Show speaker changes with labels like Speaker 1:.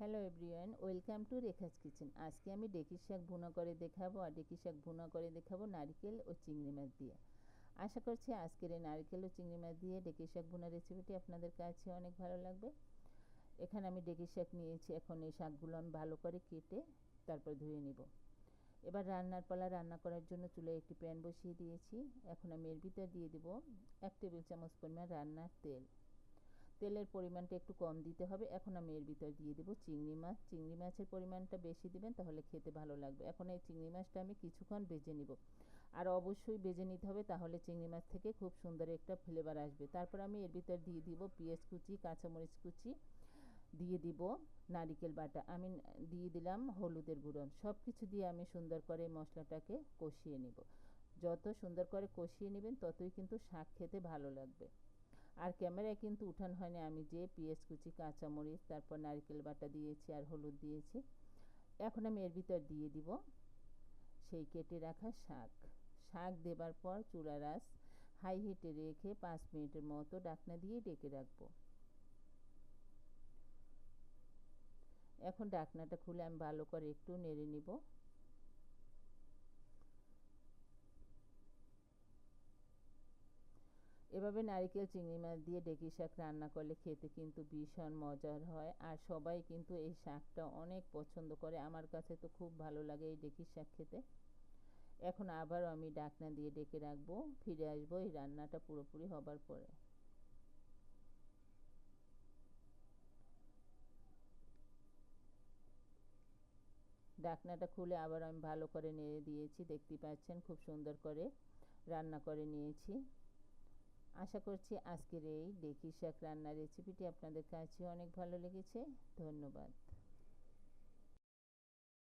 Speaker 1: Hello everyone, welcome to Rekha's kitchen. আজকে আমি ডেকির শাক ভুনা করে দেখাবো আর ডেকি শাক ভুনা করে দেখাবো নারকেল ও চিংড়ি মাছ দিয়ে। আশা করছি আজকের এই নারকেল ও চিংড়ি মাছ দিয়ে ডেকি শাক ভুনা রেসিপিটি আপনাদের কাছে অনেক ভালো লাগবে। এখানে আমি ডেকি শাক নিয়েছি, এখন এই শাকগুলো আমি ভালো করে কেটে তারপর ধুয়ে নিব। এবার রান্নার পালা রান্না করার জন্য চুলে একটি প্যান বসিয়ে দিয়েছি। এখন আমি এর ভিতর দিয়ে দেব এক টেবিল চামচ পরিমাণ রান্নার তেল। তেলের পরিমাণটা একটু কম দিতে হবে। এখন আমি এর ভিতর দিয়ে দেবো চিংড়ি মাছ। চিংড়ি মাছের পরিমাণটা বেশি দিবেন, তাহলে খেতে ভালো লাগবে। এখন এই চিংড়ি মাছটা আমি কিছুক্ষণ বেজে নিব। আর অবশ্যই বেজে নিতে হবে, তাহলে চিংড়ি মাছ থেকে খুব সুন্দর একটা ফ্লেভার আসবে। তারপর আমি এর ভিতর দিয়ে দিব পেঁয়াজ কুচি, কাঁচামরিচ কুচি, দিয়ে দিব নারিকেল বাটা। আমি দিয়ে দিলাম হলুদের গুঁড়ো। সব কিছু দিয়ে আমি সুন্দর করে মশলাটাকে কষিয়ে নিব। যত সুন্দর করে কষিয়ে নেবেন, ততই কিন্তু শাক খেতে ভালো লাগবে। আর ক্যামেরায় কিন্তু উঠান হয়নি। আমি যে পেঁয়াজ কুচি, কাঁচামরিচ, তারপর নারকেল বাটা দিয়েছি আর হলুদ দিয়েছি। এখন আমি এর ভিতর দিয়ে দিব সেই কেটে রাখা শাক। শাক দেবার পর চুলা রাস হাই হিটে রেখে পাঁচ মিনিটের মতো ডাকনা দিয়ে ডেকে রাখব। এখন ডাকনাটা খুলে আমি ভালো করে একটু নেড়ে নিব। এভাবে নারিকেল, চিংড়ি মাছ দিয়ে ডেকি শাক রান্না করলে খেতে কিন্তু ভীষণ মজার হয়। আর সবাই কিন্তু এই শাকটা অনেক পছন্দ করে। আমার কাছে তো খুব ভালো লাগে এই ডেকি শাক খেতে। এখন আবারও আমি ডাকনা দিয়ে ডেকে রাখব। ফিরে আসব, এই রান্নাটা পুরোপুরি হবার পরে। ডাকনাটা খুলে আবার আমি ভালো করে নেড়ে দিয়েছি। দেখতে পাচ্ছেন, খুব সুন্দর করে রান্না করে নিয়েছি। আশা করছি আজকের এই ডেকি শাক রান্নার রেসিপিটি আপনাদের কাছে অনেক ভালো লেগেছে। ধন্যবাদ।